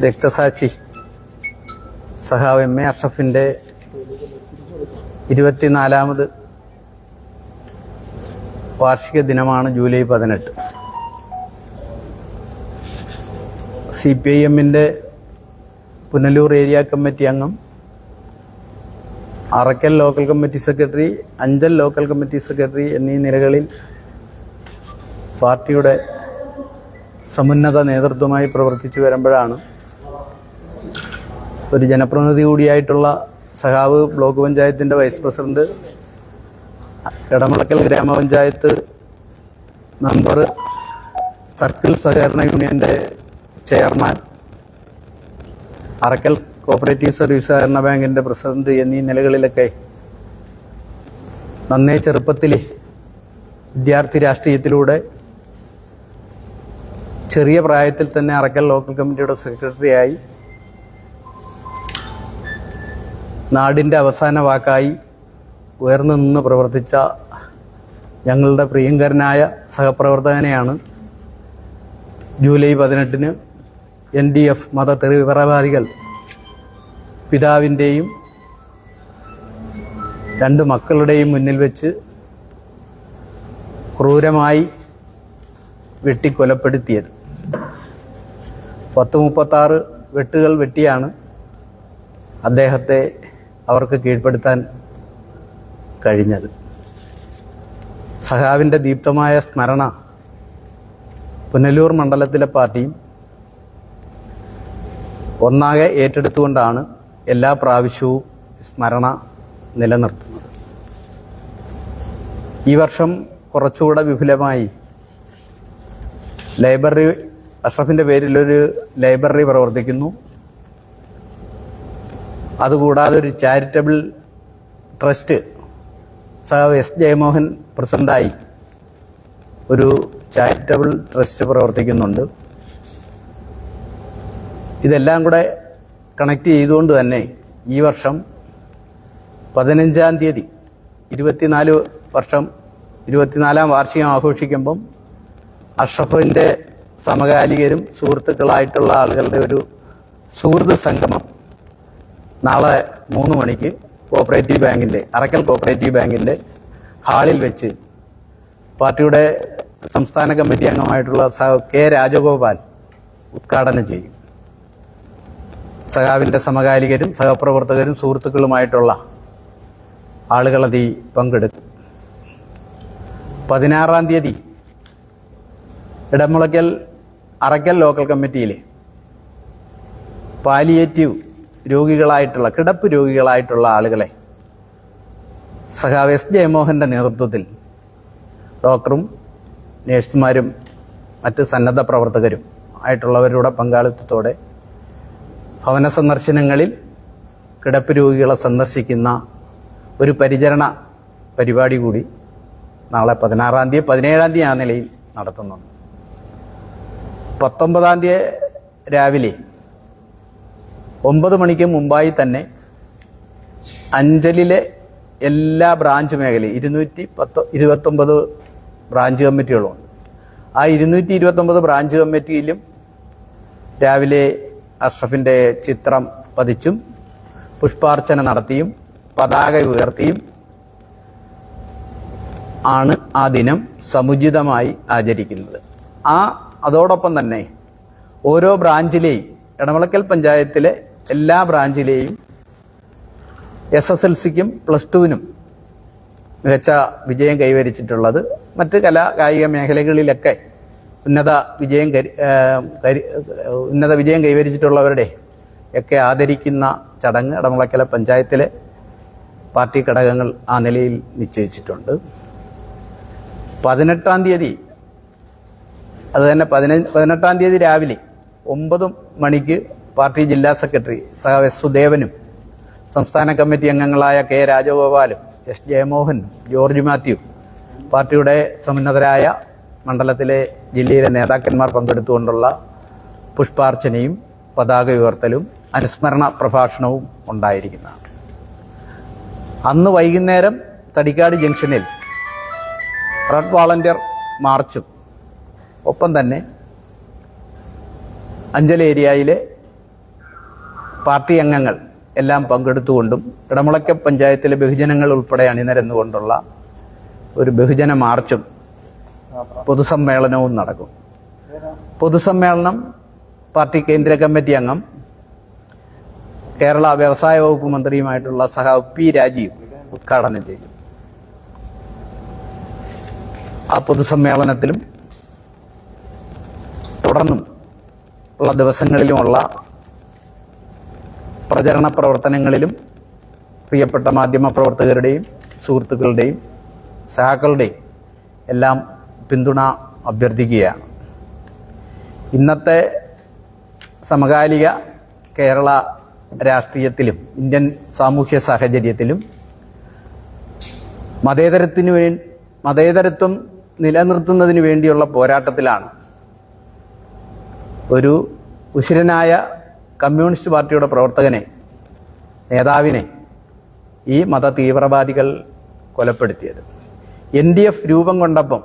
രക്തസാക്ഷി സഹാവ് M A അഷഫിന്റെ ഇരുപത്തിനാലാമത് വാർഷിക ദിനമാണ് ജൂലൈ പതിനെട്ട്. സി പി ഐ എമ്മിന്റെ പുനലൂർ ഏരിയ കമ്മിറ്റി അംഗം Arakkal local committee secretary Anchal local committee secretary എന്നീ നിലകളിൽ പാർട്ടിയുടെ സമുന്നത നേതൃത്വമായി പ്രവർത്തിച്ചു വരുമ്പോഴാണ് ഒരു ജനപ്രതിനിധി കൂടിയായിട്ടുള്ള സഹാവ് ബ്ലോക്ക് പഞ്ചായത്തിന്റെ വൈസ് പ്രസിഡന്റ് എടമളക്കൽ ഗ്രാമപഞ്ചായത്ത് മെമ്പർ സർക്കിൾ സഹകരണ യൂണിയന്റെ ചെയർമാൻ അറക്കൽ കോപ്പറേറ്റീവ് സർവീസ് സഹകരണ ബാങ്കിന്റെ പ്രസിഡന്റ് എന്നീ നിലകളിലൊക്കെ നന്നേ ചെറുപ്പത്തിൽ വിദ്യാർത്ഥി രാഷ്ട്രീയത്തിലൂടെ ചെറിയ പ്രായത്തിൽ തന്നെ അറക്കൽ ലോക്കൽ കമ്മിറ്റിയുടെ സെക്രട്ടറിയായി നാടിന്റെ അവസാന വാക്കായി ഉയർന്നു നിന്ന് പ്രവർത്തിച്ച ഞങ്ങളുടെ പ്രിയങ്കരനായ സഹപ്രവർത്തകനെയാണ് ജൂലൈ പതിനെട്ടിന് എൻ ഡി എഫ് മത തീവ്രവാദികൾ പിതാവിന്റെയും രണ്ട് മക്കളുടെയും മുന്നിൽ വെച്ച് ക്രൂരമായി വെട്ടിക്കൊലപ്പെടുത്തിയത്. പത്ത് മുപ്പത്താറ് വെട്ടുകൾ വെട്ടിയാണ് അദ്ദേഹത്തെ അവർക്ക് കീഴ്പ്പെടുത്താൻ കഴിഞ്ഞത്. സഹാവിന്റെ ദീപ്തമായ സ്മരണ പുനലൂർ മണ്ഡലത്തിലെ പാർട്ടിയും ഒന്നാകെ ഏറ്റെടുത്തുകൊണ്ടാണ് എല്ലാ പ്രാവശ്യവും സ്മരണ നിലനിർത്തുന്നത്. ഈ വർഷം കുറച്ചുകൂടെ വിപുലമായി ലൈബ്രറി അഷ്റഫിന്റെ പേരിലൊരു ലൈബ്രറി പ്രവർത്തിക്കുന്നു. അതുകൂടാതെ ഒരു ചാരിറ്റബിൾ ട്രസ്റ്റ് സഹ എസ് ജയമോഹൻ പ്രസിഡന്റായി ഒരു ചാരിറ്റബിൾ ട്രസ്റ്റ് പ്രവർത്തിക്കുന്നുണ്ട്. ഇതെല്ലാം കൂടെ കണക്ട് ചെയ്തുകൊണ്ട് തന്നെ ഈ വർഷം പതിനഞ്ചാം തീയതി ഇരുപത്തിനാല് വർഷം ഇരുപത്തിനാലാം വാർഷികം ആഘോഷിക്കുമ്പം അഷ്റഫിന്റെ സമകാലികരും സുഹൃത്തുക്കളായിട്ടുള്ള ആളുകളുടെ ഒരു സുഹൃത്ത് സംഗമം നാളെ മൂന്ന് മണിക്ക് കോപ്പറേറ്റീവ് ബാങ്കിന്റെ അറക്കൽ കോപ്പറേറ്റീവ് ബാങ്കിന്റെ ഹാളിൽ വെച്ച് പാർട്ടിയുടെ സംസ്ഥാന കമ്മിറ്റി അംഗമായിട്ടുള്ള കെ രാജഗോപാൽ ഉദ്ഘാടനം ചെയ്യും. സഖാവിന്റെ സമകാലികരും സഹപ്രവർത്തകരും സുഹൃത്തുക്കളുമായിട്ടുള്ള ആളുകളതി പങ്കെടുക്കും. പതിനാറാം തീയതി ഇടമുളയ്ക്കൽ അറക്കൽ ലോക്കൽ കമ്മിറ്റിയിലെ പാലിയേറ്റീവ് രോഗികളായിട്ടുള്ള കിടപ്പ് രോഗികളായിട്ടുള്ള ആളുകളെ സഖാവ് എസ് ജയമോഹന്റെ നേതൃത്വത്തിൽ ഡോക്ടറും നേഴ്സുമാരും മറ്റ് സന്നദ്ധ പ്രവർത്തകരും ആയിട്ടുള്ളവരുടെ പങ്കാളിത്തത്തോടെ ഭവന സന്ദർശനങ്ങളിൽ കിടപ്പ് രോഗികളെ സന്ദർശിക്കുന്ന ഒരു പരിചരണ പരിപാടി കൂടി നാളെ പതിനാറാം തീയതി പതിനേഴാം തീയതി ആ നിലയിൽ നടത്തുന്നുണ്ട്. പത്തൊമ്പതാം തീയതി രാവിലെ ഒമ്പത് മണിക്ക് മുമ്പായി തന്നെ അഞ്ചലിലെ എല്ലാ ബ്രാഞ്ച് മേഖലയും ഇരുന്നൂറ്റി പത്ത് ഇരുപത്തൊമ്പത് ബ്രാഞ്ച് കമ്മിറ്റികളുണ്ട്. ആ ഇരുന്നൂറ്റി ഇരുപത്തൊമ്പത് ബ്രാഞ്ച് കമ്മിറ്റിയിലും രാവിലെ അഷ്റഫിന്റെ ചിത്രം പതിച്ചും പുഷ്പാർച്ചന നടത്തിയും പതാക ഉയർത്തിയും ആണ് ആ ദിനം സമുചിതമായി ആചരിക്കുന്നത്. ആ അതോടൊപ്പം തന്നെ ഓരോ ബ്രാഞ്ചിലെയും ഇടമളക്കൽ പഞ്ചായത്തിലെ എല്ലാ ബ്രാഞ്ചിലെയും എസ് എസ് എൽ സിക്കും പ്ലസ് ടുവിനും മികച്ച വിജയം കൈവരിച്ചിട്ടുള്ളത് മറ്റ് കലാ കായിക മേഖലകളിലൊക്കെ ഉന്നത വിജയം ഉന്നത വിജയം കൈവരിച്ചിട്ടുള്ളവരുടെ ഒക്കെ ആദരിക്കുന്ന ചടങ്ങ് ഇടമുളക്കല പഞ്ചായത്തിലെ പാർട്ടി ഘടകങ്ങൾ ആ നിലയിൽ നിശ്ചയിച്ചിട്ടുണ്ട്. പതിനെട്ടാം തീയതി അതുതന്നെ പതിനെട്ടാം തീയതി രാവിലെ ഒമ്പത് മണിക്ക് പാർട്ടി ജില്ലാ സെക്രട്ടറി സഹ എസ് സുദേവനും സംസ്ഥാന കമ്മിറ്റി അംഗങ്ങളായ കെ രാജഗോപാലും എസ് ജയമോഹനും ജോർജ് മാത്യു പാർട്ടിയുടെ സമുന്നതരായ മണ്ഡലത്തിലെ ജില്ലയിലെ നേതാക്കന്മാർ പങ്കെടുത്തുകൊണ്ടുള്ള പുഷ്പാർച്ചനയും പതാക ഉയർത്തലും അനുസ്മരണ പ്രഭാഷണവും ഉണ്ടായിരിക്കുന്നതാണ്. അന്ന് വൈകുന്നേരം തടിക്കാട് ജംഗ്ഷനിൽ റെഡ് വാളണ്ടിയർ മാർച്ചും ഒപ്പം തന്നെ അഞ്ചൽ ഏരിയയിലെ പാർട്ടി അംഗങ്ങൾ എല്ലാം പങ്കെടുത്തുകൊണ്ടും ഇടമുളയ്ക്ക പഞ്ചായത്തിലെ ബഹുജനങ്ങൾ ഉൾപ്പെടെ അണിനിരന്നുകൊണ്ടുള്ള ഒരു ബഹുജന മാർച്ചും പൊതുസമ്മേളനവും നടക്കും. പൊതുസമ്മേളനം പാർട്ടി കേന്ദ്ര കമ്മിറ്റി അംഗം കേരള വ്യവസായ വകുപ്പ് മന്ത്രിയുമായിട്ടുള്ള സഹ പി രാജീവ് ഉദ്ഘാടനം ചെയ്യും. ആ പൊതുസമ്മേളനത്തിലും തുടർന്നും ഉള്ള ദിവസങ്ങളിലുമുള്ള പ്രചരണ പ്രവർത്തനങ്ങളിലും പ്രിയപ്പെട്ട മാധ്യമ പ്രവർത്തകരുടെയും സുഹൃത്തുക്കളുടെയും സഹാക്കളുടെയും എല്ലാം പിന്തുണ അഭ്യർത്ഥിക്കുകയാണ്. ഇന്നത്തെ സമകാലിക കേരള രാഷ്ട്രീയത്തിലും ഇന്ത്യൻ സാമൂഹ്യ സാഹചര്യത്തിലും മതേതരത്തിന് വേ മതേതരത്വം നിലനിർത്തുന്നതിന് വേണ്ടിയുള്ള പോരാട്ടത്തിലാണ് ഒരു ഉശിരനായ കമ്മ്യൂണിസ്റ്റ് പാർട്ടിയുടെ പ്രവർത്തകനെ നേതാവിനെ ഈ മത തീവ്രവാദികൾ കൊലപ്പെടുത്തിയത്. എൻ ഡി എഫ് രൂപം കൊണ്ടപ്പം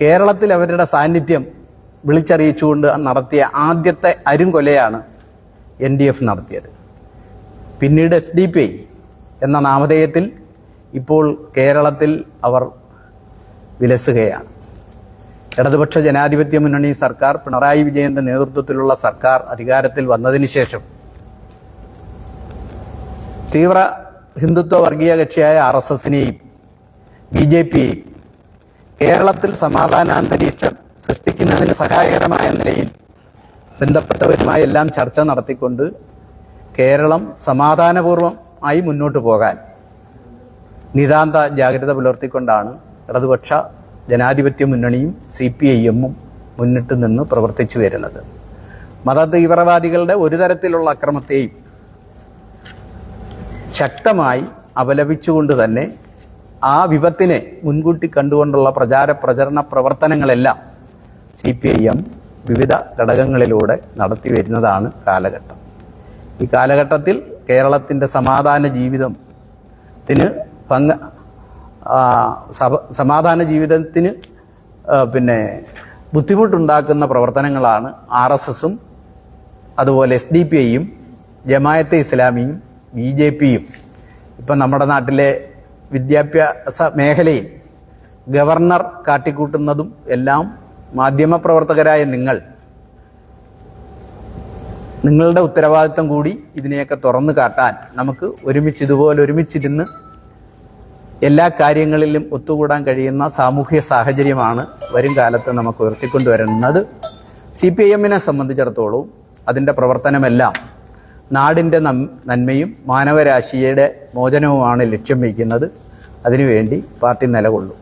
കേരളത്തിൽ അവരുടെ സാന്നിധ്യം വിളിച്ചറിയിച്ചുകൊണ്ട് നടത്തിയ ആദ്യത്തെ അരുംകൊലയാണ് എൻ ഡി എഫ് നടത്തിയത്. പിന്നീട് എസ് ഡി പി ഐ എന്ന നാമധേയത്തിൽ ഇപ്പോൾ കേരളത്തിൽ അവർ വിലസുകയാണ്. ഇടതുപക്ഷ ജനാധിപത്യ മുന്നണി സർക്കാർ പിണറായി വിജയന്റെ നേതൃത്വത്തിലുള്ള സർക്കാർ അധികാരത്തിൽ വന്നതിന് ശേഷം തീവ്ര ഹിന്ദുത്വ വർഗീയ കക്ഷിയായ ആർ എസ് എസിനെയും ബി ജെ പിയെയും കേരളത്തിൽ സമാധാനാന്തരീക്ഷം സൃഷ്ടിക്കുന്നതിന് സഹായകരമായ നിലയിൽ ബന്ധപ്പെട്ടവരുമായി എല്ലാം ചർച്ച നടത്തിക്കൊണ്ട് കേരളം സമാധാനപൂർവമായി മുന്നോട്ട് പോകാൻ നിതാന്ത ജാഗ്രത പുലർത്തിക്കൊണ്ടാണ് ഇടതുപക്ഷ ജനാധിപത്യ മുന്നണിയും സി പി ഐ എമ്മും മുന്നിട്ട് നിന്ന് പ്രവർത്തിച്ചു വരുന്നത്. മത തീവ്രവാദികളുടെ ഒരു തരത്തിലുള്ള അക്രമത്തെയും ശക്തമായി അപലപിച്ചുകൊണ്ട് തന്നെ ആ വിപത്തിനെ മുൻകൂട്ടി കണ്ടുകൊണ്ടുള്ള പ്രചാര പ്രചരണ പ്രവർത്തനങ്ങളെല്ലാം സി പി ഐ എം വിവിധ ഘടകങ്ങളിലൂടെ നടത്തി വരുന്നതാണ് കാലഘട്ടം. ഈ കാലഘട്ടത്തിൽ കേരളത്തിന്റെ സമാധാന ജീവിതത്തിന് സഭ- സമാധാന ജീവിതത്തിന് പിന്നെ ബുദ്ധിമുട്ടുണ്ടാക്കുന്ന പ്രവർത്തനങ്ങളാണ് ആർ എസ് എസും അതുപോലെ എസ് ഡി പി ഐയും ജമായത്തെ ഇസ്ലാമിയും ബി ജെ പിയും. ഇപ്പം നമ്മുടെ നാട്ടിലെ വിദ്യാഭ്യാസ മേഖലയിൽ ഗവർണർ കാട്ടിക്കൂട്ടുന്നതും എല്ലാം മാധ്യമപ്രവർത്തകരായ നിങ്ങൾ നിങ്ങളുടെ ഉത്തരവാദിത്തം കൂടി ഇതിനെയൊക്കെ തുറന്നു കാട്ടാൻ നമുക്ക് ഒരുമിച്ച് ഇതുപോലെ ഒരുമിച്ചിരുന്ന് എല്ലാ കാര്യങ്ങളിലും ഒത്തുകൂടാൻ കഴിയുന്ന സാമൂഹ്യ സാഹചര്യമാണ് വരും കാലത്ത് നമുക്ക് ഉയർത്തിക്കൊണ്ടുവരുന്നത്. സി പി ഐ എമ്മിനെ സംബന്ധിച്ചിടത്തോളം അതിന്റെ പ്രവർത്തനമെല്ലാം നാടിന്റെ നന്മയും മാനവരാശിയുടെ മോചനവുമാണ് ലക്ഷ്യം വയ്ക്കുന്നത് അതിനുവേണ്ടി പാർട്ടി നിലകൊള്ളും.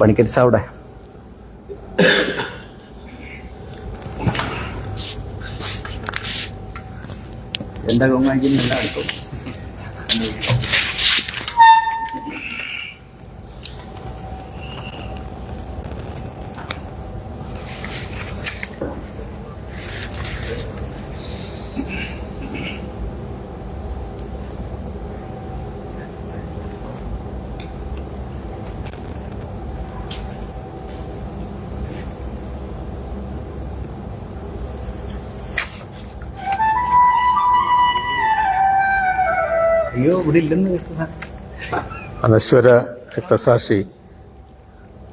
പണിക്കരി Ganda ko nga yun na lang അനശ്വര രക്തസാക്ഷി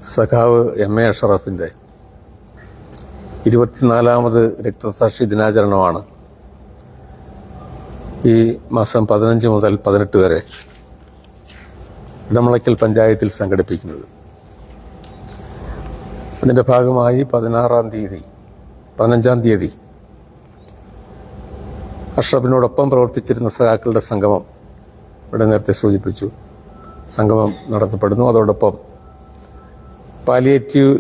സഖാവ് എം എ അഷറഫിന്റെ ഇരുപത്തിനാലാമത് രക്തസാക്ഷി ദിനാചരണമാണ് ഈ മാസം പതിനഞ്ച് മുതൽ പതിനെട്ട് വരെ ഇടമുളയ്ക്കൽ പഞ്ചായത്തിൽ സംഘടിപ്പിക്കുന്നത്. അതിന്റെ ഭാഗമായി പതിനാറാം തീയതി പതിനഞ്ചാം തീയതി അഷ്റഫിനോടൊപ്പം പ്രവർത്തിച്ചിരുന്ന സഖാക്കളുടെ സംഗമം ഇവിടെ നേരത്തെ സൂചിപ്പിച്ചു സംഗമം നടത്തപ്പെടുന്നു. അതോടൊപ്പം പാലിയേറ്റീവ്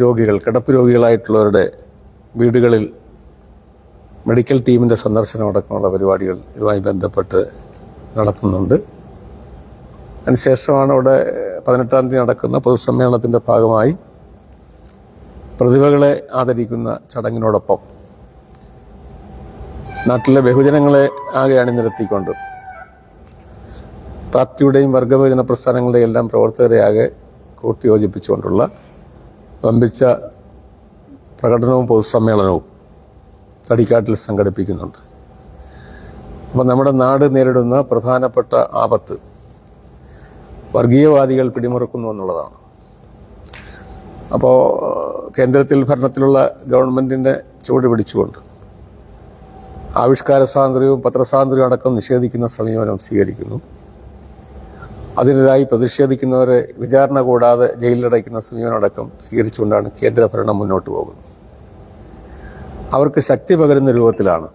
രോഗികൾ കിടപ്പ് രോഗികളായിട്ടുള്ളവരുടെ വീടുകളിൽ മെഡിക്കൽ ടീമിന്റെ സന്ദർശനം അടക്കമുള്ള പരിപാടികൾ ഇതുമായി ബന്ധപ്പെട്ട് നടത്തുന്നുണ്ട്. അതിനുശേഷമാണ് ഇവിടെ പതിനെട്ടാം തീയതി നടക്കുന്ന പൊതുസമ്മേളനത്തിന്റെ ഭാഗമായി പ്രതിഭകളെ ആദരിക്കുന്ന ചടങ്ങിനോടൊപ്പം നാട്ടിലെ ബഹുജനങ്ങളെ ആകെ അണിനിരത്തിക്കൊണ്ട് പാർട്ടിയുടെയും വർഗഭജന പ്രസ്ഥാനങ്ങളുടെയും എല്ലാം പ്രവർത്തകരെ ആകെ കൂട്ടിയോജിപ്പിച്ചുകൊണ്ടുള്ള വമ്പിച്ച പ്രകടനവും പൊതുസമ്മേളനവും തടിക്കാട്ടിൽ സംഘടിപ്പിക്കുന്നുണ്ട്. അപ്പോൾ നമ്മുടെ നാട് നേരിടുന്ന പ്രധാനപ്പെട്ട ആപത്ത് വർഗീയവാദികൾ പിടിമുറുക്കുന്നു എന്നുള്ളതാണ്. അപ്പോൾ കേന്ദ്രത്തിൽ ഭരണത്തിലുള്ള ഗവൺമെന്റിന്റെ ചുവട് പിടിച്ചുകൊണ്ട് ആവിഷ്കാര സ്വാതന്ത്ര്യവും പത്രസ്വാതന്ത്ര്യവും അടക്കം നിഷേധിക്കുന്ന സമീപനം സ്വീകരിക്കുന്നു. അതിനെതിരായി പ്രതിഷേധിക്കുന്നവരെ വിചാരണ കൂടാതെ ജയിലിലടയ്ക്കുന്ന സമീപനടക്കം സ്വീകരിച്ചുകൊണ്ടാണ് കേന്ദ്ര ഭരണം മുന്നോട്ട് പോകുന്നത്. അവർക്ക് ശക്തി പകരുന്ന രൂപത്തിലാണ്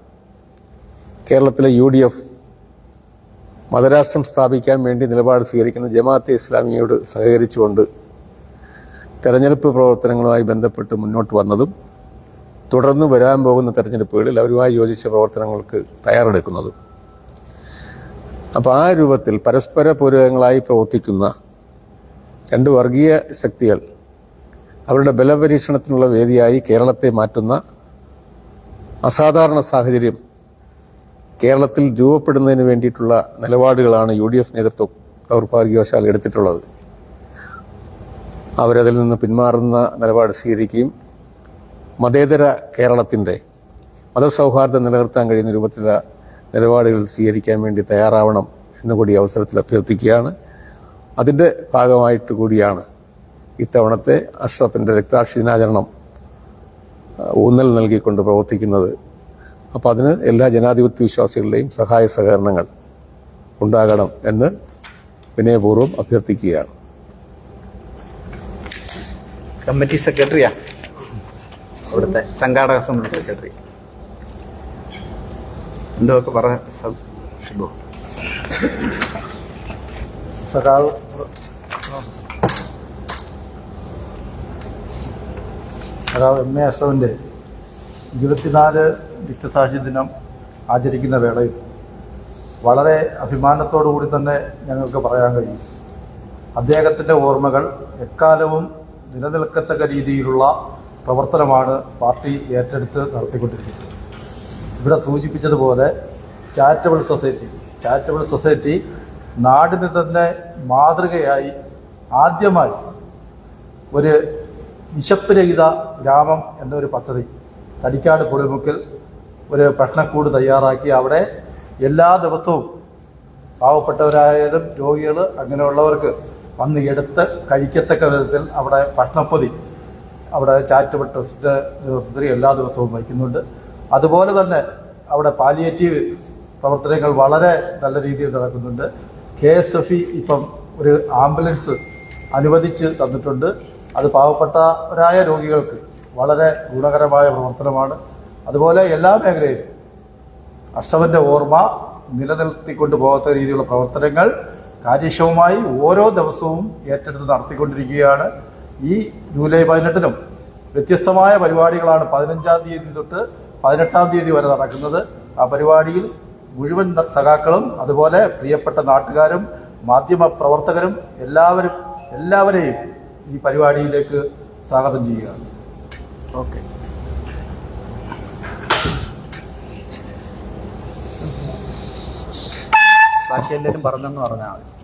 കേരളത്തിലെ യു ഡി എഫ് മതരാഷ്ട്രം സ്ഥാപിക്കാൻ വേണ്ടി നിലപാട് സ്വീകരിക്കുന്ന ജമാഅത്തെ ഇസ്ലാമിയോട് സഹകരിച്ചുകൊണ്ട് തെരഞ്ഞെടുപ്പ് പ്രവർത്തനങ്ങളുമായി ബന്ധപ്പെട്ട് മുന്നോട്ട് വന്നതും തുടർന്ന് വരാൻ പോകുന്ന തെരഞ്ഞെടുപ്പുകളിൽ അവരുമായി യോജിച്ച പ്രവർത്തനങ്ങൾക്ക് തയ്യാറെടുക്കുന്നതും അപ്പോൾ ആ രൂപത്തിൽ പരസ്പര പൂരകങ്ങളായി പ്രവർത്തിക്കുന്ന രണ്ട് വർഗീയ ശക്തികൾ അവരുടെ ബലപരീക്ഷണത്തിനുള്ള വേദിയായി കേരളത്തെ മാറ്റുന്ന അസാധാരണ സാഹചര്യം കേരളത്തിൽ രൂപപ്പെടുന്നതിന് വേണ്ടിയിട്ടുള്ള നിലപാടുകളാണ് യു ഡി എഫ് നേതൃത്വം ദൗർഭാഗ്യവശാൽ എടുത്തിട്ടുള്ളത്. അവരതിൽ നിന്ന് പിന്മാറുന്ന നിലപാട് സ്വീകരിക്കുകയും മതേതര കേരളത്തിന്റെ മതസൗഹാർദ്ദം നിലനിർത്താൻ കഴിയുന്ന രൂപത്തിലുള്ള നിലപാടുകൾ സ്വീകരിക്കാൻ വേണ്ടി തയ്യാറാവണം എന്നുകൂടി അവസരത്തിൽ അഭ്യർത്ഥിക്കുകയാണ്. അതിന്റെ ഭാഗമായിട്ട് കൂടിയാണ് ഇത്തവണത്തെ അഷ്റഫിന്റെ രക്താക്ഷി ദിനാചരണം ഊന്നൽ നൽകിക്കൊണ്ട് പ്രവർത്തിക്കുന്നത്. അപ്പോൾ അതിന് എല്ലാ ജനാധിപത്യ വിശ്വാസികളുടെയും സഹായ സഹകരണങ്ങൾ ഉണ്ടാകണം എന്ന് വിനയപൂർവം അഭ്യർത്ഥിക്കുകയാണ്. കമ്മിറ്റി സെക്രട്ടറിയാ? അവിടുത്തെ സംഘാടക സമിതി സെക്രട്ടറി. എന്തൊക്കെ ഷിബു സഖാവ്. സഖാവ് എം എ അശോകന്റെ ഇരുപത്തിനാല് രക്തസാക്ഷി ദിനം ആചരിക്കുന്ന വേളയിൽ വളരെ അഭിമാനത്തോടു കൂടി തന്നെ ഞങ്ങൾക്ക് പറയാൻ കഴിയും. അദ്ദേഹത്തിന്റെ ഓർമ്മകൾ എക്കാലവും നിലനിൽക്കത്തക്ക രീതിയിലുള്ള പ്രവർത്തനമാണ് പാർട്ടി ഏറ്റെടുത്ത് നടത്തിക്കൊണ്ടിരിക്കുന്നത്. ഇവിടെ സൂചിപ്പിച്ചതുപോലെ ചാരിറ്റബിൾ സൊസൈറ്റി ചാരിറ്റബിൾ സൊസൈറ്റി നാടിന് തന്നെ മാതൃകയായി ആദ്യമായി ഒരു വിശപ്പ് രഹിത ഗ്രാമം എന്നൊരു പദ്ധതി തടിക്കാട് പുളിമുക്കിൽ ഒരു ഭക്ഷണക്കൂട് തയ്യാറാക്കി അവിടെ എല്ലാ ദിവസവും പാവപ്പെട്ടവരായാലും രോഗികൾ അങ്ങനെയുള്ളവർക്ക് വന്ന് എടുത്ത് കഴിക്കത്തക്ക വിധത്തിൽ അവിടെ ഭക്ഷണപ്പൊതി അവിടെ ചാരിറ്റബിൾ ട്രസ്റ്റ് എല്ലാ ദിവസവും വയ്ക്കുന്നുണ്ട് അതുപോലെ തന്നെ അവിടെ പാലിയേറ്റീവ് പ്രവർത്തനങ്ങൾ വളരെ നല്ല രീതിയിൽ നടക്കുന്നുണ്ട്. കെ എസ് എഫ് ഇ ഇപ്പം ഒരു ആംബുലൻസ് അനുവദിച്ച് തന്നിട്ടുണ്ട്. അത് പാവപ്പെട്ടവരായ രോഗികൾക്ക് വളരെ ഗുണകരമായ പ്രവർത്തനമാണ്. അതുപോലെ എല്ലാ മേഖലയിലും അഷ്ടവന്റെ ഓർമ്മ നിലനിർത്തിക്കൊണ്ട് പോകാത്ത രീതിയിലുള്ള പ്രവർത്തനങ്ങൾ കാര്യക്ഷമമായി ഓരോ ദിവസവും ഏറ്റെടുത്ത് നടത്തിക്കൊണ്ടിരിക്കുകയാണ്. ഈ ജൂലൈ പതിനെട്ടിനും വ്യത്യസ്തമായ പരിപാടികളാണ് പതിനഞ്ചാം തീയതി തൊട്ട് പതിനെട്ടാം തീയതി വരെ നടക്കുന്നത്. ആ പരിപാടിയിൽ മുഴുവൻ സഖാക്കളും അതുപോലെ പ്രിയപ്പെട്ട നാട്ടുകാരും മാധ്യമ പ്രവർത്തകരും എല്ലാവരും എല്ലാവരെയും ഈ പരിപാടിയിലേക്ക് സ്വാഗതം ചെയ്യുകയാണ് ഓക്കെ. ബാക്കി എല്ലാവരും പറഞ്ഞെന്ന് പറഞ്ഞാൽ മതി.